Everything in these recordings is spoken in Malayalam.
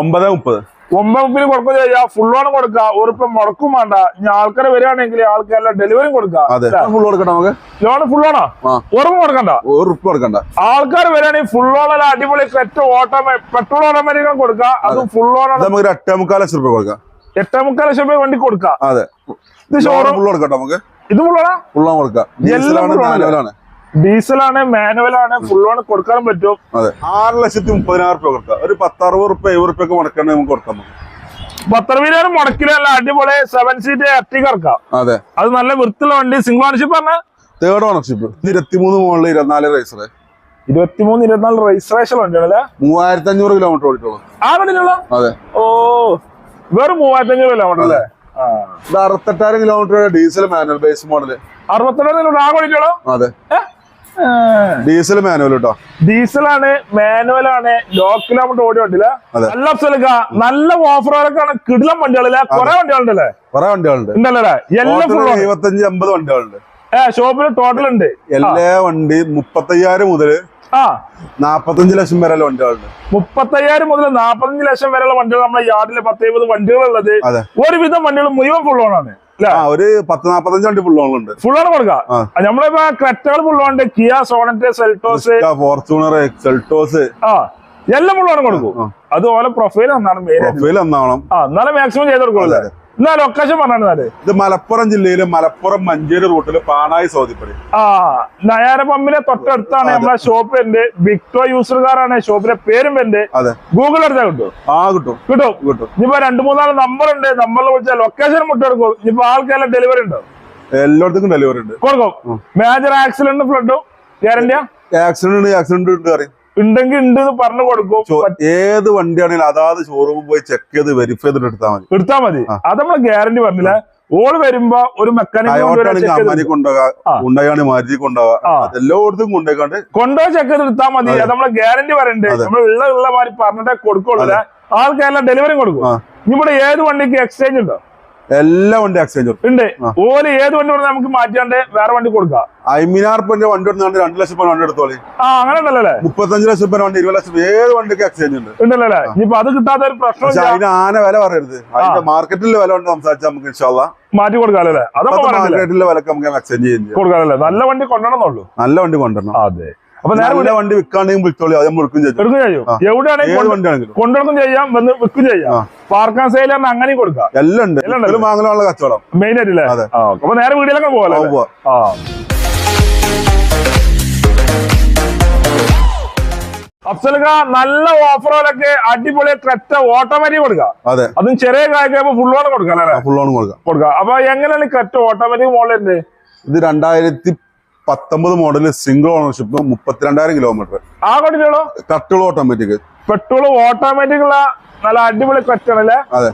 ഒമ്പത് മുപ്പത്. ഒമ്പത് മുപ്പതിന് കൊടുക്കുക ചെയ്യാം. ഫുൾ ഓൺ കൊടുക്കുക ഉറപ്പ് മുടക്കും വേണ്ട. ഇനി ആൾക്കാരെ വരികയാണെങ്കിൽ ആൾക്കാരെല്ലാം ഡെലിവറി കൊടുക്കുക ഫുൾ നമുക്ക്? ലോൺ ഫുൾ ഓണോ. ഉറപ്പ് കൊടുക്കണ്ട? ഉറപ്പ് കൊടുക്കണ്ട. ആൾക്കാർ വരികയാണെങ്കിൽ ഫുൾ ഓണല്ല അടിപൊളി ഒറ്റ ഓട്ടോമേ പെട്രോൾ ഓട്ടോമാറ്റിക്കും കൊടുക്കുക അതും. ഫുൾ ഓൺ നമുക്ക് എട്ടേ മുക്കാൽ ലക്ഷം രൂപ കൊടുക്കാം. എട്ടേ മുക്കാൽ ലക്ഷം രൂപ വണ്ടി കൊടുക്കാം. അതെ. ഇത് ഷോറൂം ഫുൾ കൊടുക്കട്ടെ നമുക്ക്? ഇത് ഫുൾ ഓണാ ഫുൾ ഓൺ കൊടുക്കാം. എല്ലാം ഡീസലാണ് ആണ് മാനുവലാണ് മാനുവൽ ആണ് ഫുൾ ഓൺ കൊടുക്കാൻ പറ്റും ആറ് ലക്ഷത്തി മുപ്പതിനായിരം രൂപ കൊടുക്കാം. ഒരു പത്തറുപത് റുപ്യ എഴുപത് റുപ്യ ഒക്കെ മുടക്കണേ നമുക്ക് കൊടുക്കാം. പത്തറുപതിനായിരം മുടക്കിലല്ല അടിപൊളി സെവൻ സീറ്റ് എർട്ടിക ഇറക്കാം. അതെ. അത് നല്ല വൃത്തിയുള്ള വണ്ടി സിംഗിൾ ഓണർഷിപ്പ് പറഞ്ഞ? തേർഡ് ഓണർഷിപ്പ് ഇരുപത്തിമൂന്ന് മുകളിൽ ഇരുപത്തിനാല് റേസർ ഇരുപത്തിമൂന്ന് ഇരുപത്തിനാല് രജിസ്ട്രേഷൻ വണ്ടിയാണല്ലേ മൂവായിരത്തി അഞ്ഞൂറ് കിലോമീറ്റർ ഓടിട്ടുള്ളൂ ആ വണ്ടിയുള്ള അതെ. ഓ വേറെ മൂവായിരത്തി അഞ്ഞൂറ് കിലോമീറ്റർ അല്ലേ ഇത് അറുപത്തെട്ടായിരം kilometre diesel manual base model അറുപത്തെണ്ണ ആ വണ്ടിയിലുള്ളൂ അതെ. ഡീസൽ മാനുവൽ കേട്ടോ ഡീസലാണ് മാനുവൽ ആണ് ലോ കിലോമീറ്റർ ഓടി വണ്ടിയില്ല നല്ല അഫ്സലക്ക നല്ല ഓഫറുകളൊക്കെയാണ് കിടിലം വണ്ടികളില്ല കുറെ വണ്ടികളുണ്ടല്ലേ? കുറെ വണ്ടികളുണ്ട്. ഉണ്ടല്ലേ എല്ലാം ഫുൾ എഴുപത്തഞ്ച് അമ്പത് വണ്ടികളുണ്ട്. ഏഹ് ഷോപ്പിൽ ടോട്ടൽ ഉണ്ട്. എല്ലാ വണ്ടി മുപ്പത്തയ്യായിരം മുതൽ ആ. നാപ്പത്തഞ്ച് ലക്ഷം വരെയുള്ള വണ്ടികളുണ്ട്. മുപ്പത്തയ്യായിരം മുതൽ നാപ്പത്തഞ്ച് ലക്ഷം വരെയുള്ള വണ്ടികൾ നമ്മുടെ യാർഡിൽ പത്ത് എഴുപത് വണ്ടികളുള്ളത് ഒരുവിധം വണ്ടികൾ മുഴുവൻ ഫുൾ ആണ്. ആ ഒരു പത്ത് നാപ്പത്തഞ്ച് വണ്ടി ഫുൾ ഓണുണ്ട് ഫുൾ ഓൺ കൊടുക്കാം. നമ്മളിപ്പോ ക്രെറ്റകൾ ഫുൾ ഓൺ ഉണ്ട്. Kia Sonet Seltos Fortuner Seltos ആ എല്ലാം ഫുൾ ഓൺ കൊടുക്കും. അതുപോലെ അത് ഓരോ പ്രൊഫൈൽ എന്നാണ് പ്രൊഫൈൽ എന്നാവണം ആ എന്നാലും മാക്സിമം ചെയ്ത് കൊടുക്കുള്ളൂ. അതെ. എന്നാ ലൊക്കേഷൻ പറഞ്ഞാൽ ഇത് മലപ്പുറം ജില്ലയിലെ മലപ്പുറം മഞ്ചേരി റൂട്ടിൽ പാണായി സൗദിപ്പടി. ആ നയാര പമ്പിലെ തൊട്ടടുത്താണ് നമ്മളെ ഷോപ്പ് ഉണ്ട് വിക്ടോ യൂസർകാരാണ് ഷോപ്പിലെ പേരും എന്റെ ഗൂഗിൾ എടുത്താൽ കിട്ടും ആ കിട്ടും. കിട്ടും. കിട്ടും. ഇനിയിപ്പോ രണ്ടു മൂന്നാൽ നമ്പർ ഉണ്ട്. നമ്പറിൽ വിളിച്ചാൽ ലൊക്കേഷൻ മുട്ടെടുക്കും ഇനിയിപ്പോ ആൾക്കെല്ലാം ഡെലിവറി ഉണ്ടോ? എല്ലായിടത്തും ഡെലിവറി ഉണ്ട്. കൊടുക്കും. മേജർ ആക്സിഡന്റ് ഫ്ലഡും ഗ്യാരണ്ടിയാ ആക്സിഡന്റ് ആക്സിഡന്റ് ഉണ്ട് പറയും ഉണ്ടെങ്കിൽ ഉണ്ട് എന്ന് പറഞ്ഞു കൊടുക്കും. ഏത് വണ്ടിയാണെങ്കിലും അതാത് ഷോറൂമിൽ പോയി ചെക്ക് ചെയ്ത് വെരിഫൈ ചെയ്തിട്ട് എടുത്താൽ മതി. എടുത്താൽ മതി. അത് നമ്മൾ ഗ്യാരണ്ടി പറഞ്ഞില്ല. ഓൾ വരുമ്പോ ഒരു മെക്കാനിക് ടയോട്ടാണെങ്കിൽ അമ്മാനി കൊണ്ടുപോകാം ആ. ഉണ്ടായാണ് മാരുതി കൊണ്ടുപോകാം. ആ. എല്ലായിടത്തും കൊണ്ടുപോയിക്കാണ്ട് കൊണ്ടുപോയി ചെക്ക് എടുത്താൽ മതി. അതെ. നമ്മളെ ഗ്യാരണ്ടി പറയണ്ട്. നമ്മൾ ഉള്ള ഉള്ള മാതിരി പറഞ്ഞിട്ടേ കൊടുക്കുള്ളൂ. ആൾക്കാരെല്ലാം ഡെലിവറി കൊടുക്കും. ഇവിടെ ഏത് വണ്ടിക്ക് എക്സ്ചേഞ്ച് ഉണ്ടോ? എല്ലാ വണ്ടി എക്സ്ചേഞ്ച് ഉണ്ട്. ഓൽ ഏത് വണ്ടി പറഞ്ഞാൽ നമുക്ക് മാറ്റാണ്ട് വേറെ വണ്ടി കൊടുക്കാം. അയ്മിനാർ റുപ്യന്റെ വണ്ടി എടുത്തുകൊണ്ട് രണ്ട് ലക്ഷം രൂപ വണ്ടി എടുത്തോളി. ആ അങ്ങനെ ഉണ്ടല്ലേ മുപ്പത്തഞ്ച് ലക്ഷം രൂപ വണ്ടി ഇരുപത് ലക്ഷം ഏത് വണ്ടിക്ക് എക്സ്ചേഞ്ച് ഉണ്ട്? ഉണ്ടല്ലേ ഇനിയിപ്പോ അത് കിട്ടാത്ത ഒരു പ്രശ്നം അതിന് ആന വില പറയരുത്. അതിന്റെ മാർക്കറ്റിലെ വില കൊണ്ട് സംസാരിച്ചാൽ നമുക്ക് ഇൻഷാല്ല മാറ്റി കൊടുക്കാല്ലേ അതൊക്കെ മാർക്കറ്റിലെ വിലക്ക് നമുക്ക് എക്സ്ചേഞ്ച് ചെയ്യാൻ ചെയ്യാം. കൊടുക്കാല്ലേ നല്ല വണ്ടി കൊണ്ടുവരണമെന്നുള്ളൂ നല്ല വണ്ടി കൊണ്ടുവരണം. അതെ. അപ്പൊ നേരെ വണ്ടി വിൽക്കാണെങ്കിൽ വിളിച്ചോളി അത് ചെയ്യും എടുക്കും ചെയ്യും എവിടെയാണെങ്കിലും കൊണ്ടുവന്നും ചെയ്യാം വന്ന് വിൽക്കും ചെയ്യാം. പാർക്കാൻ സെയിൽ അങ്ങനെയും കൊടുക്കാം. എല്ലാം ഉണ്ട്. എല്ലാം. വാങ്ങാനുള്ള കച്ചവടം. മെയിൻ ആയിട്ടില്ലേ. അപ്പൊ നേരെ വീട്ടിലൊക്കെ പോകാം പോവാം. അഫ്സൽക്ക നല്ല ഓഫറുകളൊക്കെ അടിപൊളി ക്രെറ്റ ഓട്ടോമാറ്റിക് കൊടുക്കാം. അതെ. അതും ചെറിയ കായ്ക്കുമ്പോ ഫുൾ ഓൺ കൊടുക്കാം ഫുൾ ഓൺ കൊടുക്കാം. കൊടുക്കാം. അപ്പൊ എങ്ങനെയാണ് ക്രെറ്റ ഓട്ടോമാറ്റിക് മോഡലിന്റെ ഇത് രണ്ടായിരത്തി പത്തൊമ്പത് മോഡൽ സിംഗിൾ ഓണർഷിപ്പ് മുപ്പത്തിരണ്ടായിരം കിലോമീറ്റർ ആ കൊണ്ടിട്ടുള്ളൂ കട്ടുകൾ ഓട്ടോമാറ്റിക് പെട്രോൾ ഓട്ടോമാറ്റിക് ഉള്ള നല്ല അടിപൊളി ക്രെറ്റ് അതെ.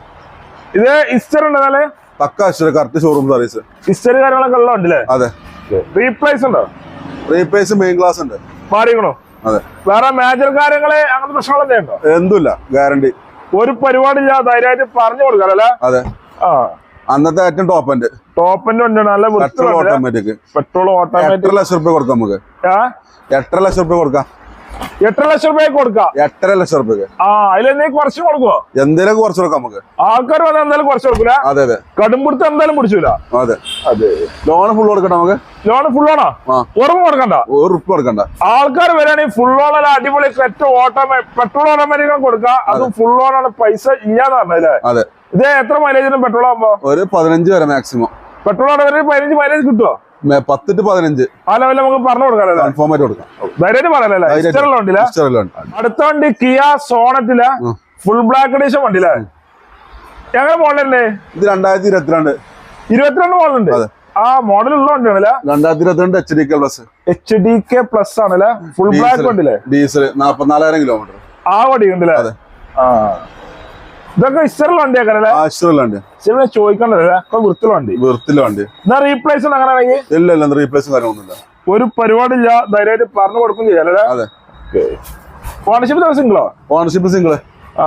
ഇത് ഇസ്റ്റർ ഉണ്ടല്ലേ പക്ക അശ്വര കറക്റ്റ് ഷോറൂം സർവീസ് ഇസ്റ്റർ കാര്യങ്ങളൊക്കെ ഉള്ള ഉണ്ടല്ലേ അതെ. റീപ്ലേസ് ഉണ്ടോ? റീപ്ലേസ് മെയിൻ ക്ലാസ് ഉണ്ട്. മാറിക്കണോ അതെ. വേറെ മേജർ കാര്യങ്ങൾ അങ്ങനത്തെ പ്രശ്നങ്ങളൊക്കെ ഉണ്ടോ എന്തുമില്ല ഗ്യാരണ്ടി ഒരു പരിപാടിയില്ല ധൈര്യമായിട്ട് പറഞ്ഞു കൊടുക്കാം അല്ലേ? അതെ. ആ. അന്നത്തെ ഏറ്റവും ടോപ്പ് എൻഡ് ടോപ്പിന്റെ പെട്രോൾ നല്ല കട്ടുകൾ ഓട്ടോമാറ്റിക് പെട്രോൾ ഓട്ടോമാറ്റിക് എട്ടര ലക്ഷം റുപ്യ കൊടുക്കാം നമുക്ക്. എട്ടര ലക്ഷം റുപ്യ കൊടുക്കാം. എട്ടര ലക്ഷം രൂപയ്ക്ക് കൊടുക്കാം? എട്ടര ലക്ഷം റുപ്യക്ക് ആ അതിലെന്തെങ്കിലും കുറച്ച് കൊടുക്കുവോ? എന്തേലും കുറച്ച് കൊടുക്കാം നമുക്ക്. ആൾക്കാർ വന്നാൽ എന്തായാലും കുറച്ച് കൊടുക്കൂല? അതെ അതെ. കടുംപിടുത്തം എന്തായാലും പിടിച്ചില്ല അതെ. അതെ. ലോൺ ഫുൾ കൊടുക്കട്ടെ നമുക്ക്? ലോൺ ഫുൾ ആണോ? ഉറപ്പ് കൊടുക്കണ്ട? ഒരു റുപ്യ കൊടുക്കണ്ട. ആൾക്കാർ വരാണെങ്കിൽ ഫുൾ ഓൺ അടിപൊളി പെട്രോൾ ഓട്ടോമാ പെട്രോൾ ഓട്ടോമാറ്റിക്കും കൊടുക്കാം. അത് ഫുൾ ഓൺ ആണ് പൈസ ഇല്ലാന്ന് പറഞ്ഞല്ലേ അതെ. ഇത് എത്ര മൈലേജിന് പെട്രോൾ ആകുമ്പോ ഒരു പതിനഞ്ച് വരെ മാക്സിമം പെട്രോൾ ഓട്ടോമാറ്റിക് പതിനഞ്ച് മൈലേജ് കിട്ടുമോ പത്ത് to പതിനഞ്ച്. ആ ലെവലിൽ നമുക്ക് പറഞ്ഞു കൊടുക്കാല്ലേ കൺഫേം ആയിട്ട് കൊടുക്കാം. ധൈര്യമായിട്ട്. അടുത്ത വണ്ടി കിയ സോണറ്റിൽ. ഫുൾ ബ്ലാക്ക് എഡീഷൻ വണ്ടിയില്ലേ ഞങ്ങൾ മോഡലല്ലേ ഇത് രണ്ടായിരത്തി ഇരുപത്തിരണ്ട്. ഇരുപത്തിരണ്ട് മോഡലുണ്ട് ഉണ്ട് ആ മോഡൽ ഉള്ള വണ്ടിയാണല്ലേ രണ്ടായിരത്തി ഇരുപത്തിരണ്ട് H D K plus H D K plus ആണല്ലേ ഫുൾ ബ്ലാക്ക് വണ്ടിയില്ലേ ഡീസൽ നാപ്പത്തിനാലായിരം കിലോമീറ്റർ ആ വണ്ടി ഉണ്ടല്ലേ? അതെ. ആ. ഇതൊക്കെ ഇസ്റ്ററിൽ വണ്ടിയാക്കാനല്ലേ ആശ്രമല്ല വണ്ടി ശരി ചോദിക്കണ്ടല്ലേ ഒക്കെ വൃത്തിയുള്ള വണ്ടി. വെറുത്തില്ല വണ്ടി. എന്നാ റീപ്ലേസ് അങ്ങനെയാണെങ്കിൽ ഇല്ല ഇല്ല റീപ്ലേസും കാര്യമൊന്നുമില്ല ഒരു പരിപാടിയില്ല ധൈര്യമായിട്ട് പറഞ്ഞു കൊടുക്കും ചെയ്യാലല്ലേ അതെ. ഓണർഷിപ്പ് സിംഗിളോ ഓണർഷിപ്പ് സിംഗിൾ ആ.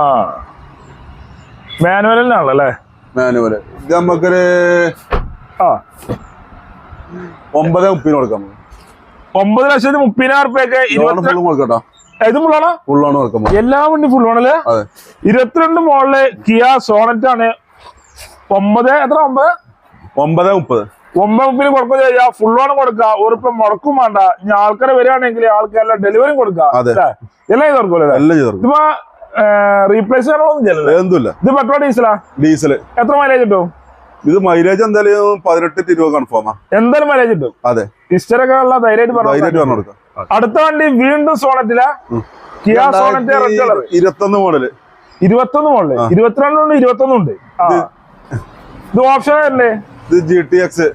മാനുവലിനാണല്ലേ മാനുവൽ ഇത് നമുക്കൊരു ആ. ഒമ്പത് മുപ്പതിന് കൊടുക്കാം. ഒമ്പത് ലക്ഷത്തി മുപ്പതിനായിരം റുപ്യൊക്കെ ഇരുപത്തി കൊടുക്കട്ടോ ഇത് ഫുള്ളാണോ ഫുൾ ആണ് കൊടുക്കുമ്പോൾ എല്ലാ വണ്ടി അതെ. ഇരുപത്തിരണ്ട് മോളിൽ കിയ സോണറ്റ് ആണ്. ഒമ്പത് എത്ര ഒമ്പത്? ഒമ്പത് മുപ്പത്. ഒമ്പത് മുപ്പിന് കൊടുക്കുക ചെയ്യാ. ഫുൾ ആണ് കൊടുക്കുക. ഉറപ്പ് മുടക്കും വേണ്ട. ഇനി ആൾക്കാരെ വരികയാണെങ്കിൽ ആൾക്കാരെല്ലാം ഡെലിവറി കൊടുക്കുക. എല്ലാം ഇത് കൊടുക്കുമല്ലോ? എല്ലാം ചെയ്ത് കൊടുക്കും. റീപ്ലേസ് ചെയ്യാനൊന്നും ചെയ്യല്ലേ? എന്തുമില്ല. ഇത് പെട്രോൾ ഡീസലാ ഡീസൽ എത്ര മൈലേജ് കിട്ടും? ഇത് മൈലേജ് എന്തായാലും പതിനെട്ട് ഇരുപത് കൺഫേമാ എന്തായാലും മൈലേജ് കിട്ടും. അതെ. ഹിസ്റ്ററൊക്കെ ഉള്ള ധൈര്യമായിട്ട് പറഞ്ഞു കൊടുക്കാം അടുത്ത വണ്ടി വീണ്ടും സോണറ്റില കിയ സോണറ്റ് റെഡ് കളർ ഇരുപത്തൊന്ന് മോഡൽ ഇരുപത്തൊന്ന് മോഡൽ ഇരുപത്തിരണ്ടുണ്ട് ഇരുപത്തൊന്നും ഉണ്ട് ഇത് ഓപ്ഷൻ അല്ലേ ഇത് G T X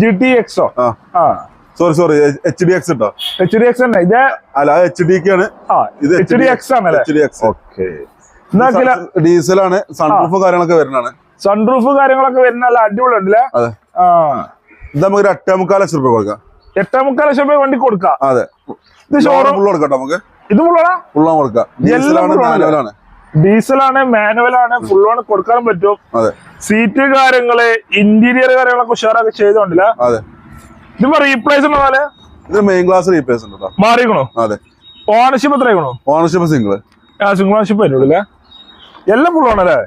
G T എക്സോ ആ. Sorry sorry H D X ഉണ്ടോ എച്ച് ഡി എക്സ് തന്നെ. ഇത് അല്ല എച്ച് ഡി ആണ്. ഇത് എച്ച് ഡി എക്സ് ആണ് എച്ച് ഡി എക്സ് ഓക്കെ ഡീസലാണ് സൺറൂഫ് കാര്യങ്ങളൊക്കെ വരുന്നതാണ്. സൺറൂഫ് കാര്യങ്ങളൊക്കെ വരുന്ന നല്ല അടിപൊളി ഉണ്ടല്ലേ അതെ. ആ. ഇത് നമുക്ക് എട്ടേ മുക്കാൽ ലക്ഷം രൂപ കൊടുക്കാം. എട്ടേ മുക്കാൽ ലക്ഷം രൂപ വണ്ടി കൊടുക്കാം? അതെ. ഇത് ഷോറൂം കൊടുക്കാം നമുക്ക്. ഇത് ഫുള്ളോ ഓൺ കൊടുക്കാം. എല്ലാം ഡീസലാണ് മാനുവലാണ് മാനുവൽ ആണ്. കൊടുക്കാനും പറ്റും. സീറ്റ് കാര്യങ്ങൾ ഇന്റീരിയർ കാര്യങ്ങളൊക്കെ ഉഷാറൊക്കെ ചെയ്തോണ്ടില്ല? അതെ. ഇതിപ്പോ റീപ്ലേസ് ഇത് മെയിൻ ക്ലാസ് റീപ്ലേസ് മാറിയിക്കണോ മാറിക്കണോ? അതെ. ഓണർഷിപ്പ് എത്രയാണോ ഓണർഷിപ്പ് സിംഗിൾ സിംഗിൾ ഓണർഷിപ്പ് വരുള്ളൂ എല്ലാം ഫുൾ ആണല്ലേ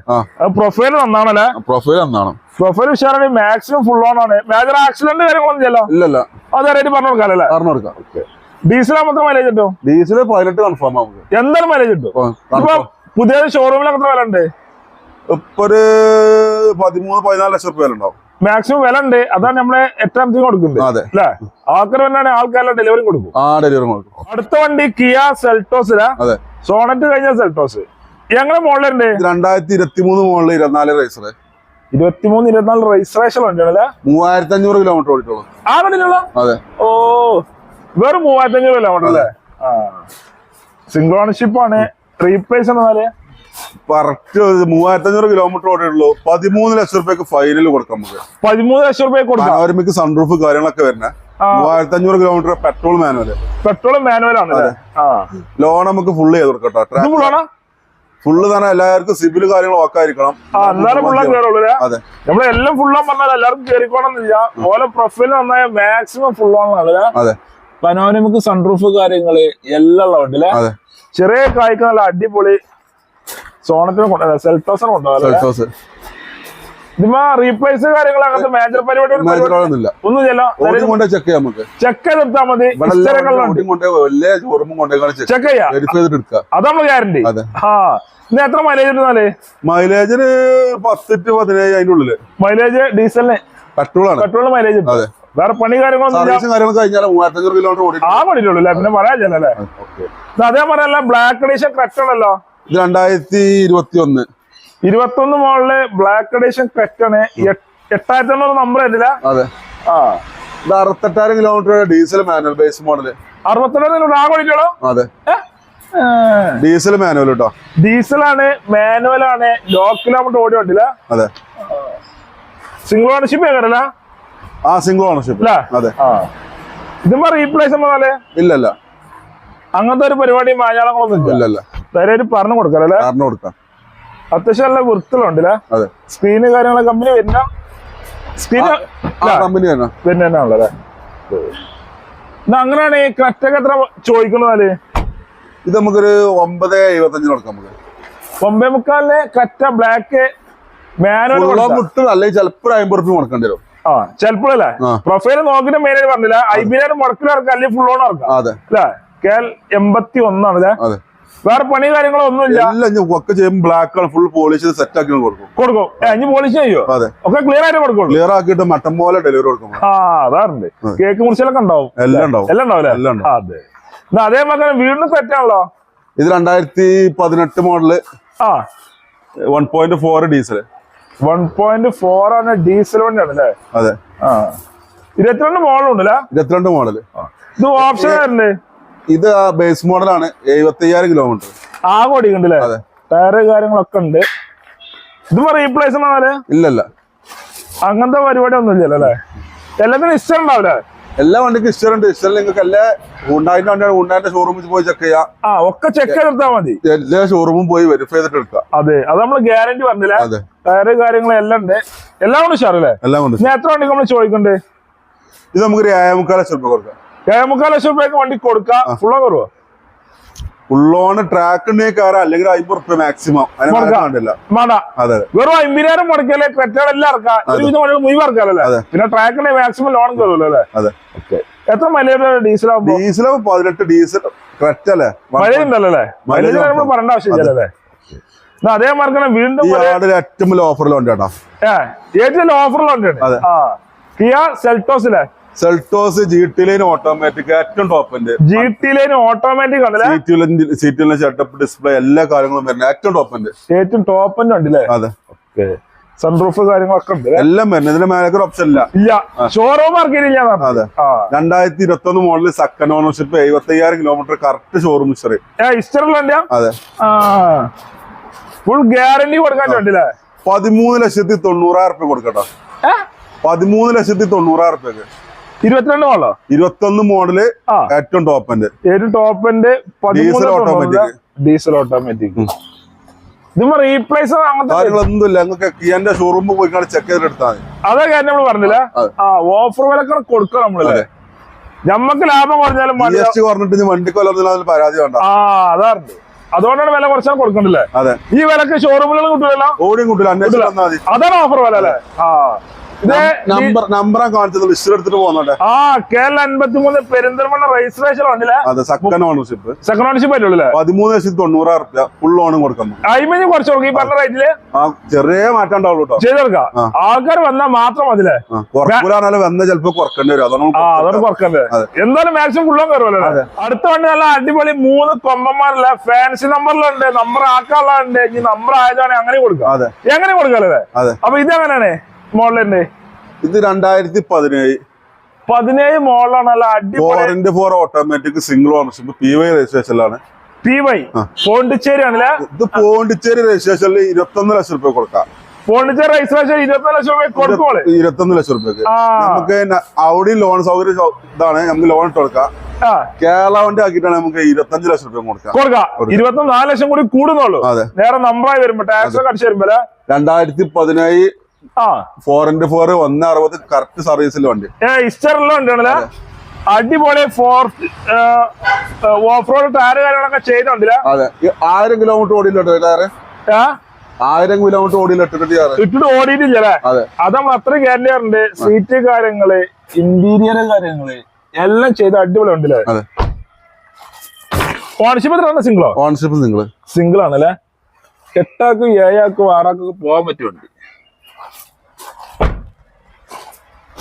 പ്രൊഫൈൽ നന്നാണല്ലേ? പ്രൊഫൈൽ നന്നാണ്. പ്രൊഫൈൽ ഉഷാറാണ് മാക്സിമം ഫുൾ ഓൺ ആണ്. മേജർ ആക്സിഡന്റ് കാര്യങ്ങളൊന്നും ചെയ്യല്ലോ ഇല്ലല്ല. അത് റെഡി പറഞ്ഞു കൊടുക്കാല്ലേ പറഞ്ഞു കൊടുക്കാം ഡീസൽ മാത്രം മൈലേജ് കിട്ടും? ഡീസൽ പതിനെട്ട് കൺഫേം നമുക്ക് എന്താണ് മൈലേജ് കിട്ടും? ഇപ്പൊ പുതിയ ഷോറൂമിലൊക്കെ എത്ര വില ഉണ്ട് ഇപ്പൊ ഒരു പതിമൂന്ന് പതിനാല് ലക്ഷം റുപ്യ ഉണ്ടാവും മാക്സിമം വില ഉണ്ട്. അതാണ് നമ്മൾ തീയതി കൊടുക്കുന്നത്. അല്ലേ? ആൾക്കാർ തന്നെയാണ് ഡെലിവറി കൊടുക്കും. ആ ഡെലിവറി കൊടുക്കും. അടുത്ത വണ്ടി കിയ സെൽട്ടോസിലാ സോണറ്റ് കഴിഞ്ഞ സെൽട്ടോസ് ഞങ്ങളെ മോളിലുണ്ട് ഇത് രണ്ടായിരത്തി ഇരുപത്തി മൂന്ന് മുകളിൽ ഇരുപത്തിനാല് റേസർ ഇരുപത്തിമൂന്ന് ഇരുപത്തിനാല് രജിസ്ട്രേഷൻ ഉണ്ടല്ലേ മൂവായിരത്തി അഞ്ഞൂറ് കിലോമീറ്റർ ഓടിട്ടുള്ളൂ ആ കണ്ടിട്ടുള്ള അതെ. ഓ വെറും മൂവായിരത്തി അഞ്ഞൂറ് കിലോമീറ്റർ അല്ലേ ആ. സിംഗിൾ ഓണർഷിപ്പ് ആണ്. റീപ്ലേസ് എന്നാൽ? കറക്റ്റ് മൂവായിരത്തി അഞ്ഞൂറ് കിലോമീറ്റർ ഓടിയുള്ളൂ പതിമൂന്ന് ലക്ഷം റുപ്യക്ക് ഫൈനൽ കൊടുക്കാം നമുക്ക്. പതിമൂന്ന് ലക്ഷം റുപ്യ കൊടുക്കാം. പനോരമിക്ക് സൺറൂഫ് കാര്യങ്ങളൊക്കെ വരുന്നത്. മൂവായിരത്തി അഞ്ഞൂറ് kilometre petrol manual petrol manual ആണ് ലോൺ നമുക്ക് ഫുള്ള് ചെയ്ത് കൊടുക്കട്ടോ ഫുള്ള് തന്നെ എല്ലാവർക്കും സിബിൽ കാര്യങ്ങളും ഒക്കെ ആയിരിക്കണം. എന്നാലും ഫുള്ളാ കയറുള്ളൂ അതെ. നമ്മളെല്ലാം ഫുള്ളാൻ പറഞ്ഞാൽ എല്ലാവർക്കും കയറിക്കോണമെന്നില്ല ഓരോ പ്രൊഫൈൽ നന്നായ മാക്സിമം ആണല്ലേ അതെ. പനോരമിക്ക് സൺറൂഫ് കാര്യങ്ങൾ എല്ലാം ഉള്ള വണ്ടിയില്ലേ അതെ. ചെറിയ കായ്ക്ക് നല്ല അടിപൊളി സോണത്തിന് സെൽട്ടോസിനെ കൊണ്ടുപോകാം ഇതിപ്പോ റീപ്ലേസ് കാര്യങ്ങൾ അങ്ങനത്തെ മേജർ പരിപാടി ഒന്നുമില്ല ഒന്നും ചെക്ക് ചെയ്യാം നമുക്ക്. ചെക്ക് ചെയ്തെടുത്താൽ മതി. ചെക്ക് ചെയ്യാം. അത് നമ്മൾ ഗ്യാരണ്ടി ആ. ഇന്ന് എത്ര മൈലേജ് ഉണ്ടെന്നാൽ മൈലേജിന് പത്ത് ടു പതിനേഴ് അതിന്റെ ഉള്ളിൽ. മൈലേജ് ഡീസലിന് പെട്രോൾ ആണ്. പെട്രോൾ മൈലേജ് വേറെ പണി കാര്യങ്ങളൊന്നും കിലോമീറ്റർ ആ പണിയിട്ടുള്ളൂ അല്ലേ? പിന്നെ പറയാല്ലേ അതേ പറയല്ല ബ്ലാക്ക് എഡീഷൻ കറക്റ്റ് ആണല്ലോ. ഇത് രണ്ടായിരത്തി ഇരുപത്തി ഒന്ന് ഇരുപത്തൊന്ന് മോളിൽ ബ്ലാക്ക് എഡീഷൻ ക്രെറ്റാണ് എട്ടായിരത്തി അഞ്ഞൂറ് നമ്പർ ആയിട്ടില്ല. അതെ. ആ. ഇത് അറുപത്തെട്ടായിരം kilometre diesel manual base model പണിക്കുള്ളൂ അതെ. ഡീസൽ മാനുവൽ കേട്ടോ ഡീസലാണ് മാനുവൽ ആണ് ലോ കിലോമീറ്റർ ഓടി വണ്ടില്ല അതെ. സിംഗിൾ ഓണർഷിപ്പ് കേറല്ല ആ സിംഗിൾ ഓണർഷിപ്പ് അതെ. ഇതുമ്പോ റീപ്ലേസ് ഇല്ല അങ്ങനത്തെ ഒരു പരിപാടി മായാളങ്ങളൊന്നും ഇല്ലല്ലോ. പറഞ്ഞു കൊടുക്കാം പറഞ്ഞു കൊടുക്കാം. അത്യാവശ്യം നല്ല വൃത്തിലുണ്ടല്ലേ അതെ. സ്ക്രീന് കാര്യങ്ങളെ കമ്പനി വരുന്ന സ്ക്രീന് കമ്പനി തന്നെയാണല്ലേ എന്നാ അങ്ങനെയാണ് ഈ കറ്റൊക്കെ എത്ര ചോദിക്കുന്നതാൽ ഇത് നമുക്കൊരു ഒമ്പത് എഴുപത്തഞ്ചിന് കൊടുക്കാം നമുക്ക്. ഒമ്പേ മുക്കാലിന് കറ്റ ബ്ലാക്ക് മാനുവൽ മുട്ടും അല്ലെങ്കിൽ ചിലപ്പോൾ അമ്പത് റുപ്യ കൊടുക്കേണ്ടി വരും. ആ ചിലപ്പോഴല്ലേ. പ്രൊഫൈൽ നോക്കിയിട്ട് മെയിൻ ആയിട്ട് പറഞ്ഞില്ല. ഐബിനായിട്ട് മുടക്കിൽ ഇറക്കാം അല്ലെങ്കിൽ ഫുൾ ഓൺ ഇറക്കാം. അതെ. അല്ലേ? കെ എൽ എൺപത്തി ഒന്നാണ് അല്ലേ വേറെ പണി കാര്യങ്ങളോ ഒന്നുമില്ല. എല്ലാം ഞാൻ ഒക്കെ ചെയ്യുമ്പോൾ ബ്ലാക്ക് ആണ് ഫുൾ പോളിഷ് ചെയ്ത് സെറ്റ് ആക്കി കൊടുക്കും. കൊടുക്കും. അഞ്ഞ് ഇനി പോളിഷ് ചെയ്യോ? അതെ. ഒക്കെ ക്ലിയർ ആയിട്ട് കൊടുക്കും ക്ലിയർ ആക്കിയിട്ട് മട്ടൻ പോലെ ഡെലിവറി കൊടുക്കും. ആ അതാറുണ്ട്. കേക്ക് മുറിച്ചാലൊക്കെ ഉണ്ടാവും. എല്ലാം ഉണ്ടാവും. എല്ലാം ഉണ്ടാവും എല്ലാം ഉണ്ടാവും. അതെ. എന്നാ വീടിന് വീണ്ടും സെറ്റാണല്ലോ ഇത് രണ്ടായിരത്തി പതിനെട്ട് മോഡൽ ആ. One point four diesel one point four ആണ് ഡീസൽ വണ്ടിയാണ് അല്ലേ? അതെ. ആ. ഇരുപത്തിരണ്ട് ഉണ്ടല്ലേ? ഇരുപത്തിരണ്ട് മോഡൽ ഇത് ഓപ്ഷൻ ആയിരുന്നേ ഇത് ബേസ് മോഡലാണ് എഴുപത്തി അയ്യായിരം കിലോമീറ്റർ ആകെ ഓടിക്കണ്ടല്ലേ ടയറ് കാര്യങ്ങളൊക്കെ ഉണ്ട്. ഇത് റീപ്ലേസ് ഇല്ലല്ല. അങ്ങനത്തെ പരിപാടി ഒന്നും ഇല്ലല്ലോ അല്ലേ? എല്ലാത്തിനും ഇഷ്ടം ഉണ്ടാവില്ലേ എല്ലാ വണ്ടിക്കും ഇഷ്ടമുണ്ട് ഇഷ്ടം നിങ്ങൾക്ക് എല്ലാ ഉണ്ടായിട്ട് വണ്ടിയാണ് ഉണ്ടായിട്ട് ഷോറൂമിൽ പോയി ചെക്ക് ചെയ്യാം. ആ ഒക്കെ ചെക്ക് ചെയ്തെടുത്താൽ മതി. എല്ലാ ഷോറൂമും പോയി വെരിഫൈ ചെയ്തിട്ട് എടുക്കാം. അതെ. അത് നമ്മൾ ഗ്യാരണ്ടി വന്നില്ല അതെ. ടയറ് കാര്യങ്ങളും എല്ലാം ഉണ്ട്. എല്ലാം കൊണ്ട് ഉഷാറല്ലേ? എല്ലാം കൊണ്ട് എത്ര വണ്ടി നമ്മൾ ചോദിക്കണ്ടേ? ഇത് നമുക്ക് ഒരു മുക്കാൽ ലക്ഷം കൊടുക്കാം. ഏഴ് മുക്കാൽ ലക്ഷം രൂപയ്ക്ക് വണ്ടി കൊടുക്കാം. ഫുള്ളോ കുറവോ ഫുള്ളോണ് ട്രാക്ക് ഉണ്ടെങ്കിൽ കയറാം അല്ലെങ്കിൽ അമ്പത് റുപ്യ മാക്സിമം അതെ. വെറും അമ്പതിനായിരം മുടക്കിയാലേ ക്രെറ്റകളെല്ലാം ഇറക്കാം. മുഴുവൻ ഇറക്കാമല്ലേ. പിന്നെ ട്രാക്കിന്റെ മാക്സിമം ലോൺ കയറുമല്ലോ അല്ലേ അതെ. എത്ര മൈലേജ് ഡീസൽ ആവും ഡീസൽ പതിനെട്ട് ഡീസൽ കറക്റ്റ് അല്ലേ? മൈലേജ് ഉണ്ടല്ലോ അല്ലേ Mileage മൈലേജ് നമ്മൾ ഉണ്ടോ? പറയേണ്ട ആവശ്യമില്ല അല്ലേ അതേ മാർക്കാണ് വീണ്ടും ഏറ്റവും ഓഫറിലുണ്ട് കേട്ടോ ഏറ്റവും ഓഫറിലുണ്ട് Kia സെൽറ്റോസിലെ Seltos G T line automatic ഏറ്റവും ടോപ്പിന്റെ ജി ടി ലൈൻ ഓട്ടോമാറ്റിക് സീറ്റിലും സീറ്റിലും സെറ്റപ്പ് ഡിസ്പ്ലേ എല്ലാ കാര്യങ്ങളും വരുന്നത്. ഏറ്റവും ടോപ്പിന്റെ ഏറ്റവും ടോപ്പ് ഉണ്ടല്ലേ അതെ. ഓക്കെ. സൺറൂഫ് കാര്യങ്ങളൊക്കെ ഉണ്ട്? എല്ലാം വരുന്നത്. ഇതിന് മേലൊക്കെ ഓപ്ഷൻ ഇല്ല. ഇല്ല. ഷോറൂം ഇറക്കിയില്ല അതെ. രണ്ടായിരത്തി ഇരുപത്തി ഒന്ന് മോഡലിൽ സെക്കൻഡ് ഓണർഷിപ്പ് എഴുപത്തി അയ്യായിരം കിലോമീറ്റർ കറക്റ്റ് ഷോറൂം ഹിസ്റ്ററി അതെ. ഫുൾ ഗ്യാരണ്ടി കൊടുക്കാൻ വേണ്ടില്ലേ പതിമൂന്ന് ലക്ഷത്തി തൊണ്ണൂറായിരം റുപ്യ കൊടുക്കട്ടോ. പതിമൂന്ന് ലക്ഷത്തി തൊണ്ണൂറായിരം റുപ്യക്ക് ഇരുപത്തിരണ്ട് മോഡലോ? ഇരുപത്തൊന്ന് മോഡൽ ഏറ്റവും ടോപ്പിന്റെ ഏറ്റവും ടോപ്പിന്റെ ഡീസൽ ഓട്ടോമാറ്റിക് ഡീസൽ ഓട്ടോമാറ്റിക് ഇതുമ്പോ റീപ്ലേസ് കാര്യങ്ങളൊന്നുമില്ല. നിങ്ങൾക്ക് കിയന്റെ ഷോറൂമിൽ പോയി ചെക്ക് ചെയ്തെടുത്താൽ മതി. അതേ കാര്യം നമ്മൾ പറഞ്ഞില്ല? ആ ഓഫർ വിലക്കാണ് കൊടുക്കണം നമ്മളല്ലേ നമ്മക്ക് ലാഭം കുറഞ്ഞാലും ജി മതി എസ് ടി പറഞ്ഞിട്ട് ഇനി വണ്ടിക്ക് പരാതി വേണ്ട. ആ അതാറുണ്ട് അതുകൊണ്ടാണ് വില കുറച്ചാൽ കൊടുക്കണ്ടല്ലേ? അതെ. ഈ വിലക്ക് ഷോറൂമിലും കിട്ടുമല്ലോ ഓടിയും കൂട്ടില്ല അതാണ് ഓഫർ വില അല്ലേ? ആ. നമ്പർ നമ്പറാ കാണിച്ചത് ലിസ്റ്റ് എടുത്തിട്ട് പോകുന്നുണ്ട് ആ കേരള അൻപത്തി മൂന്ന് പെരിന്തൽമണ്ണ രജിസ്ട്രേഷൻ വന്നില്ല? അതെ സെക്കൻഡ് ഓണർഷിപ്പ് സെക്കൻഡ് ഓണർഷിപ്പ് പറ്റുള്ളൂ പതിമൂന്ന് ലക്ഷത്തി തൊണ്ണൂറായിരം റുപ്യ ഫുൾ ഓണും കൊടുക്കുന്നു അയിമഞ്ഞ് കുറച്ച് കൊടുക്കും. ഈ പറഞ്ഞ റേറ്റിൽ ചെറിയ മാറ്റം ഉണ്ടാവുള്ളൂ കേട്ടോ ചെയ്തെടുക്കാം ആൾക്കാർ വന്നാൽ മാത്രം അതിലെ കുറക്കൂലാന്നാലും വന്ന ചിലപ്പോ കുറക്കേണ്ടി വരും. അതാണ് ആ അതൊക്കെ കുറക്കണ്ടേ അതെ. എന്തായാലും മാക്സിമം ഫുള്ളും കയറുമല്ലോ അടുത്ത വണ്ടി നല്ല അടിപൊളി മൂന്ന് കൊമ്പന്മാരല്ല? ഫാൻസി നമ്പറിലുണ്ട് നമ്പർ ആക്കാനുള്ളതുണ്ട് ഇനി നമ്പർ ആയതാണ് അങ്ങനെ കൊടുക്കാം. എങ്ങനെ കൊടുക്കാല്ലേ അതെ. അപ്പൊ ഇത് എങ്ങനെയാണ്? മോഡലിന്റെ ഇത് രണ്ടായിരത്തി പതിനേഴ് പതിനേഴ് മോഡലാണ് അടിപൊളി four automatic single ownership P Y രജിസ്ട്രേഷനിലാണ് P Y Pondicherry ആണല്ലേ ഇത് പോണ്ടിച്ചേരി രജിസ്ട്രേഷനിൽ ഇരുപത്തൊന്ന് ലക്ഷം രൂപ കൊടുക്കാം. പോണ്ടിച്ചേരി രജിസ്ട്രേഷൻ ഇരുപത്തിനാല് ലക്ഷം രൂപ കൊടുക്കോളെ ഇരുപത്തൊന്ന് ലക്ഷം രൂപക്ക് നമുക്ക് അവിടെ ലോൺ സൗകര്യം ഇതാണ്. നമുക്ക് ലോൺ ഇട്ട് കൊടുക്കാം. കേരള വണ്ടി ആക്കിയിട്ടാണ് നമുക്ക് ഇരുപത്തഞ്ച് ലക്ഷം രൂപ കൊടുക്കാം. കൊടുക്കാം. ഇരുപത്തിനാല് ലക്ഷം കൂടി കൂടുന്നുള്ളൂ. നേരെ നമ്പറായി വരുമ്പോ ടാക്സ് അടിച്ചു വരുമ്പോ രണ്ടായിരത്തി പതിനേഴ് ഫോർ ഇന്റു ഫോർ ഒന്ന് അറുപത് കറക്റ്റ് സർവീസിൽ വണ്ടി. ഏ ഇസ്റ്ററുള്ള വണ്ടിയാണല്ലേ? അടിപൊളി ഫോർ ഓഫ് റോഡ് ടയർ കാര്യങ്ങളൊക്കെ ചെയ്തോണ്ടില്ല അതെ. ആയിരം കിലോമീറ്റർ ഓടിയില്ലോ ടയർ ആയിരം കിലോമീറ്റർ ഓടിയില്ല ഇട്ടിട്ട് ഓടിയിട്ടില്ലേ അതെ. അത് നമ്മൾ അത്ര ഗ്യാരണ്ടി ഉണ്ട് സീറ്റ് കാര്യങ്ങൾ ഇന്റീരിയർ കാര്യങ്ങൾ എല്ലാം ചെയ്ത് അടിപൊളി ഉണ്ടല്ലേ അതെ. ഓൺഷിപ്പ് എത്ര സിംഗിളോ ഓൺഷിപ്പ് സിംഗിൾ സിംഗിൾ ആണല്ലേ? എട്ടാക്കും ഏഴാക്കും ആറാക്കും പോകാൻ പറ്റുന്നുണ്ട്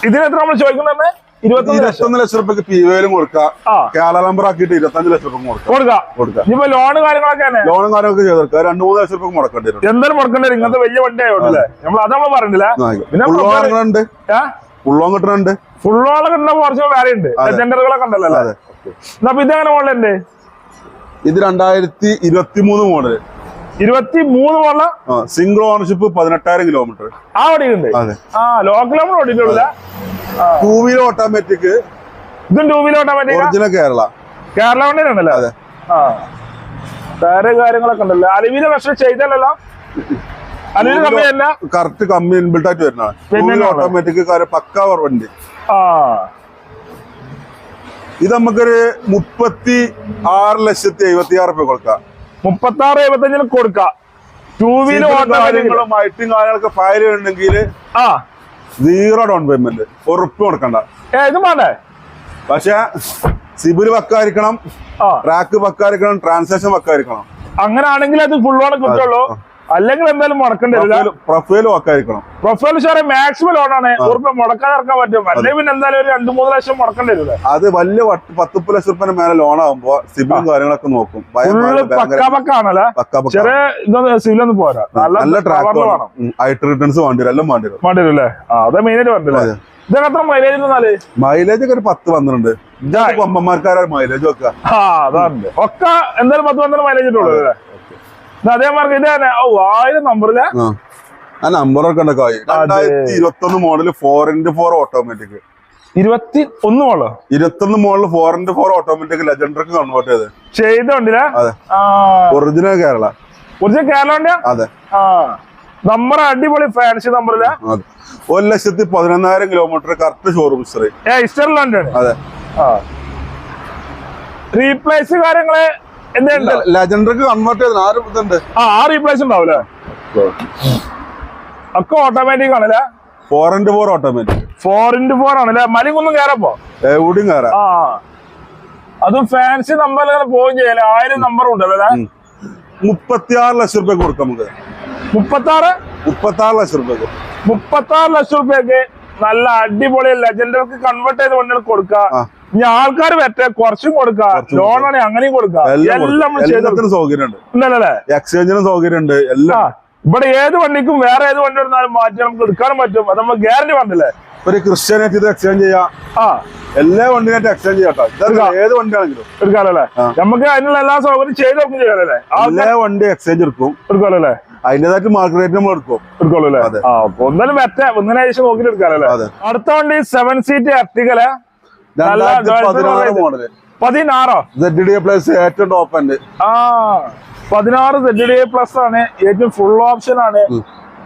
ഇതിനെത്ര നമ്മൾ ചോദിക്കുന്നത് ഇരുപത്തൊന്ന് ലക്ഷം. റുപ്യക്ക് പി വേലും കൊടുക്കാം. ആ. കേരള നമ്പർ ആക്കിയിട്ട് ഇരുപത്തഞ്ച് ലക്ഷം റുപ്യ കൊടുക്കാം. ഇനിയിപ്പോ ലോണ് കാര്യങ്ങളൊക്കെ ലോണും കാര്യമൊക്കെ ചെയ്ത് കൊടുക്കാം രണ്ട് മൂന്ന് ലക്ഷം റുപ്യ മുടക്കേണ്ടി വരും എന്തായാലും മുടക്കേണ്ടി വരും? ഇങ്ങനത്തെ വലിയ വണ്ടി ആയോണ്ടല്ലേ നമ്മൾ അത് നമ്മൾ പറഞ്ഞില്ല പിന്നെ ലോൺ കിട്ടുന്നുണ്ട്. ഫുള്ളോളെ കിട്ടുന്ന കുറച്ച് വേറെ ഉണ്ട്. ലെജൻഡറുകളൊക്കെ ഉണ്ടല്ലോ അല്ലേ? അപ്പൊ ഇതെങ്ങനെ മോഡലുണ്ട് ഇത് രണ്ടായിരത്തി ഇരുപത്തി മൂന്ന് മോഡൽ ഇരുപത്തി മൂന്ന് സിംഗിൾ ഓണർഷിപ്പ് പതിനെട്ടായിരം കിലോമീറ്റർ ആ വണ്ടിയുണ്ട് ആ ലോക്കൽ കിലോമീറ്റർ ഓടിയിട്ടില്ല ടൂ വീലർ ഓട്ടോമാറ്റിക് ഇതും two wheeler automatic original Kerala Kerala വണ്ടിയാണല്ലേ അതെ. ആ. വേറെ കാര്യങ്ങളൊക്കെ ഉണ്ടല്ലോ. അലുവിന് പക്ഷെ ചെയ്തല്ലോ അലുവിന് കമ്മിയല്ല? കറക്റ്റ് കമ്പനി ഇൻബിൽട്ട് ആയിട്ട് വരുന്നതാണ്. പിന്നെ ഓട്ടോമാറ്റിക് കാര്യം പക്കാ വണ്ടി. ആ. ഇത് നമുക്കൊരു മുപ്പത്തി ആറ് ലക്ഷത്തി എഴുപത്തി ആറ് രൂപ കൊടുക്കാം. മുപ്പത്തി ആറ് എഴുപത്തഞ്ചിന് കൊടുക്കാം. ടൂ വീലർ ഓട്ടോ കാര്യങ്ങളും മൈറ്റും കാര്യങ്ങളൊക്കെ ഫയൽ ഉണ്ടെങ്കിൽ ആ. സീറോ ഡൗൺ പേയ്മെന്റ് ഉറപ്പ് കൊടുക്കണ്ട. ഏ ഇത് വേണ്ടേ? പക്ഷെ സിബിൽ വക്കായിരിക്കണം ട്രാക്ക് വക്കായിരിക്കണം ട്രാൻസാക്ഷൻ വക്കായിരിക്കണം. അങ്ങനെ ആണെങ്കിൽ അത് ഫുൾ ഓൺ കിട്ടുള്ളൂ അല്ലെങ്കിൽ എന്തായാലും മുടക്കേണ്ടി വരില്ല. പ്രൊഫൈൽ പക്കായിരിക്കണം പ്രൊഫൈൽ സാറെ മാക്സിമം ലോണാണ് ഉറപ്പ് മുടക്കാൻ ഇറക്കാൻ പറ്റും. അല്ലെങ്കിൽ പിന്നെ എന്തായാലും ഒരു രണ്ടു മൂന്ന് ലക്ഷം മുടക്കേണ്ടി വരില്ല. അത് വലിയ പത്ത് ലക്ഷം റുപ്യ മേലെ ലോൺ ആകുമ്പോ സിബിലും കാര്യങ്ങളൊക്കെ നോക്കും. ഭയം ഫുള്ള് പാടില്ല, ഭയങ്കര പക്ക പക്ക ആണല്ലേ? പക്ക പക്ക. ചെറിയ ഇതൊന്നും സിവിലൊന്നും പോരാ. നല്ല ട്രാക്ക് വേണം. വേണം. റിട്ടേൺസ് വേണ്ടി വരും. എല്ലാം വേണ്ടി വരും. വേണ്ടി വരും അല്ലേ? അത് മെയിൻ ആയിട്ട് വേണ്ടല്ലേ മൈലേജ് തന്നാൽ മൈലേജ് ഒക്കെ ഒരു പത്ത് പന്ത്രണ്ട്. കൊമ്പന്മാർക്കാരാ മൈലേജ് ആ അതാണ്. ഒക്കെ എന്തായാലും പത്ത് പന്ത്രണ്ട് മൈലേജ് ഇട്ടുള്ളൂ അല്ലേ മാർക്ക് ഇത് തന്നെ. ആയിരം നമ്പറിൽ ആ. നമ്പറൊക്കെ രണ്ടായിരത്തി ഇരുപത്തി ഒന്ന് model four into four automatic ഇരുപത്തി ഒന്ന് മോളോ ഇരുപത്തൊന്ന് model four into four automatic ലെജൻഡർക്ക് convert ചെയ്ത് ചെയ്തോണ്ടില്ല? അതെ. ഒറിജിനൽ കേരള ഒറിജിനൽ കേരള അതെ. ആ. നമ്പർ അടിപൊളി ഫാൻസി നമ്പറില്ല അതെ. ഒരു ലക്ഷത്തി പതിനൊന്നായിരം കിലോമീറ്റർ കറക്റ്റ് ഷോറൂം ഹിസ്റ്ററി ഇസ്റ്ററിൽ അതെ. ആ. റീപ്ലേസ് കാര്യങ്ങൾ ലെജൻഡർക്ക് കൺവേർട്ട് ഇതുണ്ട്. ആ ആ റീപ്ലേസ് ഉണ്ടാവൂലേ? ഒക്കെ ഓട്ടോമാറ്റിക് ആണല്ലേ four into four automatic four into four ആണല്ലേ മലിങ്ങൊന്നും കയറപ്പോ എവിടെയും കയറാം ആ അതും ഫാൻസി നമ്പർ പോവുകയും ആയിരം നമ്പർ ഉണ്ട് അല്ലേ? ആറ് ലക്ഷം റുപ്യ കൊടുക്കാം നമുക്ക്. മുപ്പത്തി ആറ് മുപ്പത്തി ആറ് ലക്ഷം റുപ്യക്ക് മുപ്പത്തി ആറ് ലക്ഷം റുപ്യക്ക് നല്ല അടിപൊളി ലെജൻഡർക്ക് കൺവേർട്ട് ചെയ്ത് വണ്ടികൾ കൊടുക്കാം. ഇനി ആൾക്കാർ പറ്റേ കുറച്ചും കൊടുക്കാം. ആണെങ്കിൽ അങ്ങനെയും കൊടുക്കാം. എല്ലാം സൗകര്യമുണ്ട്. എക്സ്ചേഞ്ചിനും സൗകര്യമുണ്ട്. എല്ലാം. ഇവിടെ ഏത് വണ്ടിക്കും വേറെ ഏത് വണ്ടി എടുത്താലും മാറ്റി നമുക്ക് എടുക്കാനും പറ്റും. അത് നമ്മൾ ഗ്യാരണ്ടി പറഞ്ഞില്ലേ? ഒരു ക്രിസ്ത്യാനായിട്ട് ഇത് എക്സ്ചേഞ്ച് ചെയ്യാം. ആ. എല്ലാ വണ്ടിനായിട്ട് എക്സ്ചേഞ്ച് ചെയ്യാം. ഏത് വണ്ടിയാണെങ്കിലും. എടുക്കാലല്ലേ? നമുക്ക് അതിനുള്ള എല്ലാ സൗകര്യം ചെയ്ത് നമുക്ക് ചെയ്യാനല്ലേ എല്ലാ വണ്ടി എക്സ്ചേഞ്ച് എടുക്കും. എടുക്കാനല്ലേ അതിന്റേതായിട്ട് മാർക്കറ്റ് റേറ്റ് നമ്മൾ എടുക്കും. എടുക്കുള്ളൂ ഒന്നിനാഴ്ച നോക്കിട്ട്. അടുത്ത വണ്ടി സെവൻ സീറ്റ് എർട്ടിക്കൽ. പതിനാറ്. മോഡൽ. പതിനാറോ? സെഡ് ഡി പ്ലസ് ഏറ്റവും ടോപ്പ് ഉണ്ട് ആ പതിനാറ് സെഡ് ഡി പ്ലസ് ആണ്. ഏറ്റവും ഫുൾ ഓപ്ഷൻ ആണ്.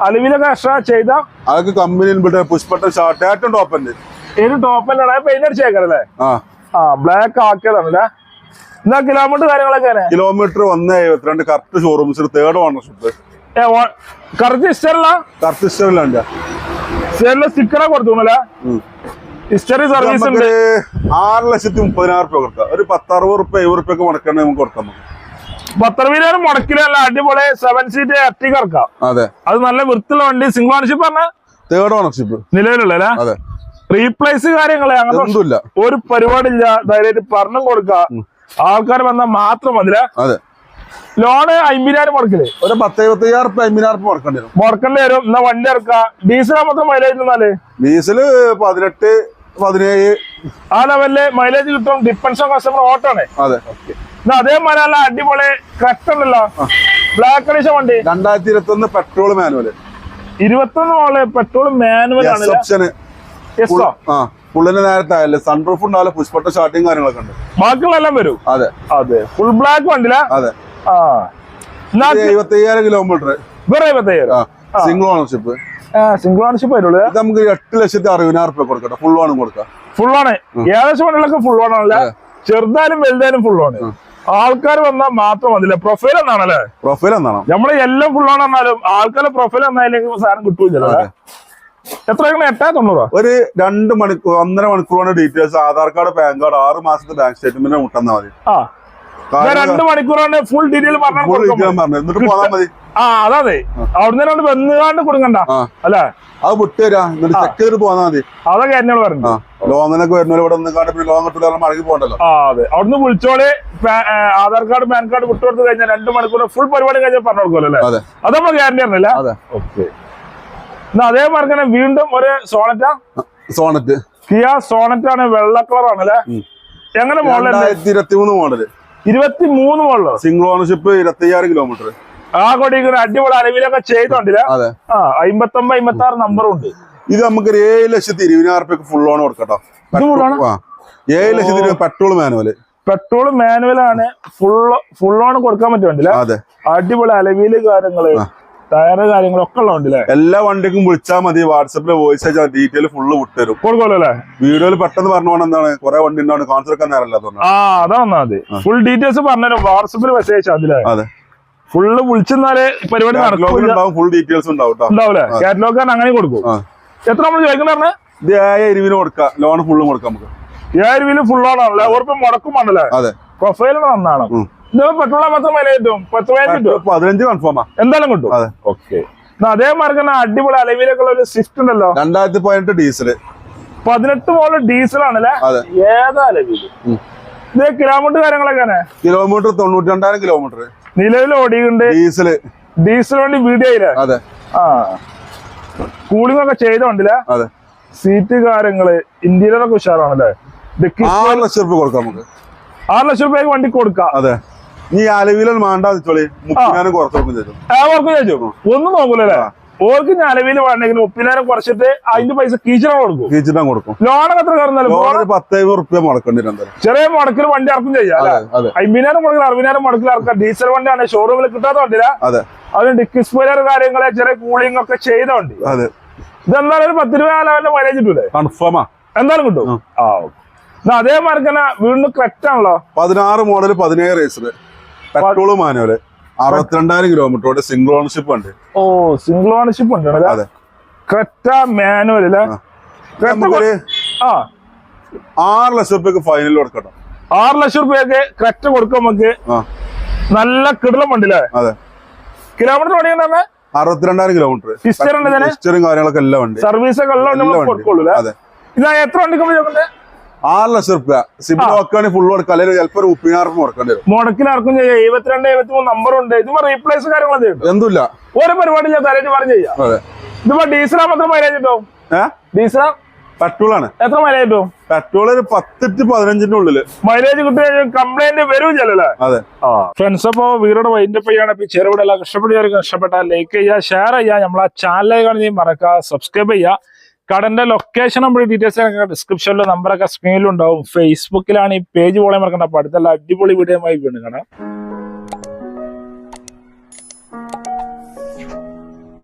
അലുവിലൊക്കെ എക്സ്ട്രാ ചെയ്ത? അതൊക്കെ വിട്ട് പുഷ്പട്ട ഷാർട്ട് ഏറ്റവും ടോപ്പ് ഉണ്ട് ഏത് ടോപ്പിലാണ് പെയിന്റ് അടിച്ചേക്കാരല്ലേ ആ. ബ്ലാക്ക് ആക്കിയതാണല്ലേ എന്നാ കിലോമീറ്റർ കാര്യങ്ങളൊക്കെ കിലോമീറ്റർ ഒന്ന് എഴുപത്തിരണ്ട് കറക്റ്റ് ഷോറൂംസിൽ തേർഡ് ഓണർഷിപ്പ് കറക്റ്റ് ഇസ്റ്റല്ല കറക്റ്റ് ഇഷ്ടമില്ല സ്റ്ററിലെ സ്റ്റിക്കറെ കൊടുത്തോണല്ലേ ഹിസ്റ്ററി സർവീസ് ഉണ്ട്. ആറ് ലക്ഷത്തി മുപ്പതിനായിരം രൂപ കൊടുക്കാം. ഒരു പത്തറുപത് റുപ്യ എഴുപത് റുപ്യ ഒക്കെ മുടക്കണേ നമുക്ക് കൊടുക്കാം. പത്തറുപതിനായിരം മുടക്കിലല്ല അടിപൊളി സെവൻ സീറ്റ് എർട്ടിക ഇറക്കാം. അതെ. അത് നല്ല വൃത്തിയുള്ള വണ്ടി. സിംഗിൾ ഓണർഷിപ്പ് പറഞ്ഞ തേർഡ് ഓണർഷിപ്പ് നിലവിലുള്ള അതെ. റീപ്ലേസ് കാര്യങ്ങളെ അങ്ങനെ ഒരു പരിപാടിയില്ല. ധൈര്യമായിട്ട് പറഞ്ഞു കൊടുക്ക ആൾക്കാർ വന്നാൽ മാത്രം മതില അതെ. ലോണ് അമ്പതിനായിരം മുടക്കിൽ ഒരു പത്ത് എഴുപത്തി അയ്യായിരം റുപ്യ അമ്പതിനായിരം മുടക്കേണ്ടി വരും. മുടക്കേണ്ടി വരും. എന്നാ വണ്ടി ഇറക്കാം ഡീസൽ മാത്രം മൈലേജ് എന്നാൽ ഡീസൽ പതിനെട്ട് പതിനേഴ്. ആ ലെവലിൽ മൈലേജ് കിട്ടും. ഡിപ്പെൻഷൻ കസ്റ്റമർ ഓട്ടാണ് അതെ. എന്നാ അതേമാതിരി നല്ല അടിപൊളി കറക്റ്റ് ഉണ്ടല്ലോ. ബ്ലാക്ക് കണീഷൻ വണ്ടി രണ്ടായിരത്തി ഇരുപത്തി ഒന്ന് പെട്രോൾ മാനുവൽ ഇരുപത്തൊന്ന് മോൾ പെട്രോൾ മാനുവൽ ആണ് പുള്ളിന്റെ നേരത്തെ ആയല്ലേ? സൺറൂഫ് ഉണ്ടാവില്ല? പുഷ്പട്ട ഷാർട്ടിങ് കാര്യങ്ങളൊക്കെ ഉണ്ട്. ബാക്കിയുള്ള എല്ലാം വരും. അതെ. അതെ. ഫുൾ ബ്ലാക്ക് വണ്ടില അതെ. ആ. എഴുപത്തി അയ്യായിരം കിലോമീറ്റർ വേറെ ഇരുപത്തയ്യായിരം ആ. സിംഗിൾ ഓണർഷിപ്പ് സിംഗിൾ ഓണർഷിപ്പ് വരുള്ളൂ നമുക്ക് എട്ട് ലക്ഷത്തി അറുപതിനായിരം റുപ്യ കൊടുക്കട്ടെ. ഫുൾ ഓണും കൊടുക്കാം. ഫുൾ ആണ് ഏകദേശം വണ്ടികളൊക്കെ ഫുൾ ഓണല്ല ചെറുതായാലും വലുതായാലും ഫുൾ ആണ് ആൾക്കാർ വന്നാൽ മാത്രം മതില്ല പ്രൊഫൈൽ എന്നാണല്ലേ പ്രൊഫൈൽ എന്നാണോ നമ്മളെ എല്ലാം ഫുൾ ആണ് എന്നാലും ആൾക്കാരുടെ പ്രൊഫൈൽ എന്നായില്ലെങ്കിൽ സാധനം കിട്ടൂല എത്ര എട്ടാ തൊണ്ണൂറ്? ഒരു രണ്ട് മണിക്കൂർ ഒന്നര മണിക്കൂറാണ് details Aadhaar card PAN card ആറ് മാസത്തെ ബാങ്ക് സ്റ്റേറ്റ്മെന്റ് മുട്ടെന്നാൽ മതി. ആ. ഞാൻ രണ്ട് മണിക്കൂറാണ് ഫുൾ ഡീറ്റെയിൽ പറഞ്ഞു ആ അതെ അവിടുന്ന് രണ്ട് വന്നുകാണ്ട് കൊടുക്കണ്ട. അല്ലേ? അത് വിട്ട് തരാ. എന്നിട്ട് ചെക്ക് ചെയ്തിട്ട് പോന്നാ മതി. അതൊക്കെ എന്നോട് പറഞ്ഞു ലോങ്ങനൊക്കെ വരുന്നവര് ഇവിടെ നിന്ന് കാണ്ട് പിന്നെ ലോങ് കിട്ടില്ല മടങ്ങി പോകണ്ടല്ലോ. അതെ. അവിടുന്ന് വിളിച്ചോളെ ആധാർ കാർഡ് പാൻ കാർഡ് വിട്ടു കൊടുത്തു കഴിഞ്ഞാൽ രണ്ടു മണിക്കൂർ ഫുൾ പരിപാടി കഴിഞ്ഞാൽ പറഞ്ഞു കൊടുക്കുമല്ലോ അല്ലേ? അതെ. നമ്മൾ ഗ്യാരണ്ടി ആയിരുന്നില്ല അതെ. ഓക്കെ. എന്നാ അതേ പറഞ്ഞ വീണ്ടും ഒരു സോണറ്റ സോണറ്റ് കിയ സോണറ്റ് ആണ് വെള്ള കളർ ആണല്ലേ അല്ലേ? എങ്ങനെ മോഡൽ ഇരുപത്തി മൂന്ന് മോഡൽ. ഇരുപത്തി മൂന്ന് മോഡലോ സിംഗിൾ ഓണർഷിപ്പ് ഇരുപത്തി അയ്യായിരം കിലോമീറ്റർ ആ കൊടിക്കുന്ന അടിപൊളി അലവിലൊക്കെ ചെയ്തോണ്ടില്ല? അമ്പത്തൊമ്പത് അമ്പത്തി ആറ് നമ്പറും ഉണ്ട്. ഇത് നമുക്ക് ഏഴ് ലക്ഷത്തി ഇരുപതിനായിരം റുപ്യക്ക് ഫുൾ ഓൺ കൊടുക്കട്ടോ. ഏഴ് ലക്ഷത്തി ഇരുപത് പെട്രോൾ മാനുവൽ പെട്രോൾ മാനുവൽ ആണ്. ഫുൾ ഫുൾ ഓൺ കൊടുക്കാൻ പറ്റുമല്ലോ അടിപൊളി അലവിൽ കാര്യങ്ങൾ. ടയറ് കാര്യങ്ങളൊക്കെ ഉള്ളതുണ്ടല്ലേ എല്ലാ വണ്ടിക്കും വിളിച്ചാൽ മതി. വാട്സപ്പിൽ വോയിസ് അയച്ചാൽ ഡീറ്റെയിൽ ഫുള്ള് വിട്ടുതരും. കൊടുക്കുമല്ലോ അല്ലേ വീഡിയോയിൽ പെട്ടെന്ന് പറഞ്ഞു പോകണം എന്താണ്? കുറെ വണ്ടി ഉണ്ടാവും കാണിച്ചു കൊടുക്കാൻ നേരമല്ല ആ അതാ ഫുൾ ഡീറ്റെയിൽസ് പറഞ്ഞു വാട്സപ്പിൽ മെസ്സേജ് അയച്ചാൽ അതിലെ അതെ. ഫുള്ള് വിളിച്ചെന്നാലേ പരിപാടി നടക്കും ഫുൾ ഡീറ്റെയിൽസ് ഉണ്ടാവും കേട്ടോ കാറ്റലോഗ് അങ്ങനെ കൊടുക്കും. എത്ര നമ്മൾ ചോദിക്കണ പറഞ്ഞ? ഇത് ഏഴ് ഇരുവിന് കൊടുക്കാം. ലോൺ ഫുള്ളും കൊടുക്കാം നമുക്ക്. ഏഴ് ഇരുവിന് ഫുൾ ഓൺ ആണല്ലേ ഉറപ്പ് മുടക്കും ആണല്ലേ അതെ. പ്രൊഫൈൽ നന്നാണ് ഉം. ഇത് പെട്രോൾ മാത്രം വില കിട്ടും. പത്ത് പതിനഞ്ച് കിട്ടും. പതിനഞ്ച് കൺഫേമാ എന്തായാലും കിട്ടും. അതെ. ഓക്കെ. തന്നെ അടിപൊളി അലവിലൊക്കെ ഒരു സ്വിഫ്റ്റ് ഉണ്ടല്ലോ. രണ്ടായിരത്തി പതിനെട്ട് ഡീസൽ. പതിനെട്ട് മോഡൽ ഡീസൽ ആണല്ലേ? ഏതാ അലവിൽ. ഇത് കിലോമീറ്റർ കാര്യങ്ങളൊക്കെ കിലോമീറ്റർ തൊണ്ണൂറ്റി രണ്ടായിരം കിലോമീറ്റർ. നിലവിൽ ഓടിയുണ്ട് ഡീസൽ. ഡീസൽ വണ്ടി വീഡിയോ അതെ. ആ. കൂളിംഗ് ഒക്കെ ചെയ്തോണ്ടില്ലേ അതെ. സീറ്റ് കാര്യങ്ങൾ ഇന്റീരിയറൊക്കെ ഉഷാറാണല്ലേ? ആറ് ലക്ഷം രൂപ കൊടുക്കാം നമുക്ക്. ആറ് ലക്ഷം രൂപയ്ക്ക് വണ്ടി കൊടുക്കാം. അതെ. നീ അലവിലൽ വേണ്ട വെച്ചോളി മുപ്പതിനായിരം കുറച്ച് കൊടുക്കും തരും. അവർക്ക് ചോദിച്ചു ഒന്നും നോക്കൂലേ ഓർക്ക് ഞാൻ അലവിൽ വേണ്ടെങ്കിൽ മുപ്പതിനായിരം കുറച്ചിട്ട് അതിന്റെ പൈസ കീച്ചിടാൻ കൊടുക്കും. കീച്ചിടാൻ കൊടുക്കും. ലോണൊക്കെ എത്ര കയറുന്നല്ലോ പത്തായിരം റുപ്യ മുടക്കേണ്ടി ചെറിയ മുടക്കിൽ വണ്ടി ഇറക്കും ചെയ്യാം അമ്പതിനായിരം മുടക്കിൽ അറുപതിനായിരം മുടക്കിൽ ഇറക്കാം ഡീസൽ വണ്ടിയാണ് ഷോറൂമിൽ കിട്ടാത്ത വണ്ടിയില്ല അതെ. അതിന് ഡിക്കി സ്പോയിലർ കാര്യങ്ങളെ ചെറിയ കൂളിംഗ് ഒക്കെ ചെയ്ത വണ്ടി. ഇതെന്തായാലും ഒരു പത്ത് രൂപ ലെവലിന്റെ മൈലേജ് കിട്ടൂലേ? കൺഫേമാ എന്തായാലും കിട്ടും. ആ. ഓക്കെ. അതേമാതിരി തന്നെ വീണ്ടും കറക്റ്റ് ആണല്ലോ. പതിനാറ് മോഡൽ പതിനേഴ് റേസർ പെട്രോൾ മാനുവൽ. അറുപത്തിരണ്ടായിരം കിലോമീറ്ററോടെ സിംഗിൾ ഓണർഷിപ്പ് ഉണ്ട്. ഓ സിംഗിൾ ഓണർഷിപ്പ് ഉണ്ട്? അതെ. ക്രെറ്റ മാനുവൽ അല്ലേ? ആ. ആറ് ലക്ഷം റുപ്യക്ക് ഫൈനൽ കൊടുക്കട്ടോ. ആറ് ലക്ഷം റുപ്യക്ക് ക്രെറ്റ കൊടുക്കാൻ നമുക്ക് നല്ല കിടലം വണ്ടില്ലേ അതെ. Kilometre ഓടിക്കണ്ടേ അറുപത്തിരണ്ടായിരം kilometre? ഹിസ്റ്ററും കാര്യങ്ങളൊക്കെ എല്ലാം ഉണ്ട്. സർവീസ് ഒക്കെ എല്ലാം. കൊടുക്കുള്ളൂ അതെ. ഇതാ എത്ര വണ്ടിക്ക് ചോദിക്കണ്ടേ ആറ് ലക്ഷം റുപ്യ സിബിൽ നോക്കുകയാണെങ്കിൽ ഫുൾ കൊടുക്കാം അല്ലെങ്കിൽ ചിലപ്പോൾ ഉപ്പിനാർക്കും കൊടുക്കേണ്ടി വരും. മുടക്കിൽ ഇറക്കും ചെയ്യാം. എഴുപത്തിരണ്ട് എഴുപത്തി മൂന്ന് നമ്പർ ഉണ്ട്. ഇത് റീപ്ലേസ് കാര്യങ്ങളും ചെയ്യും. എന്തില്ല ഒരു പരിപാടി ഞാൻ തലേറ്റ് പറഞ്ഞു ചെയ്യാം. ഇതിപ്പോ ഡീസലാ മാത്രം മൈലേജ് കിട്ടും? ഡീസലാ പെട്രോൾ ആണ്. എത്ര മൈലേജ് കിട്ടും? പെട്രോൾ ഒരു പത്തിട്ട് പതിനഞ്ചിന്റെ ഉള്ളിൽ മൈലേജ് കിട്ടി കംപ്ലൈന്റ് വരും ചെല്ലല്ലേ അതെ. ഫ്രണ്ട്സ് അപ്പോ വീടുടെ വൈൻഡപ്പ് ചെയ്യാണ് ഇപ്പൊ ചെറുവിടെ എല്ലാം ഇഷ്ടപ്പെട്ടവർക്ക് ഇഷ്ടപ്പെട്ടാൽ ലൈക്ക് ചെയ്യുക ഷെയർ ചെയ്യുക. നമ്മളെ ചാനലിലേക്ക് കാണുകയും മറക്കുക സബ്സ്ക്രൈബ് ചെയ്യുക. കടന്റെ ലൊക്കേഷൻ നമ്മൾ ഡീറ്റെയിൽസ് ഡിസ്ക്രിപ്ഷനിലും നമ്പറൊക്കെ സ്ക്രീനിലും ഉണ്ടാവും. ഫേസ്ബുക്കിലാണ് ഈ പേജ് പോലെ മറക്കണ്ട. അപ്പൊ അടുത്തുള്ള അടിപൊളി വീഡിയോ വീണ്ടും കാണാം.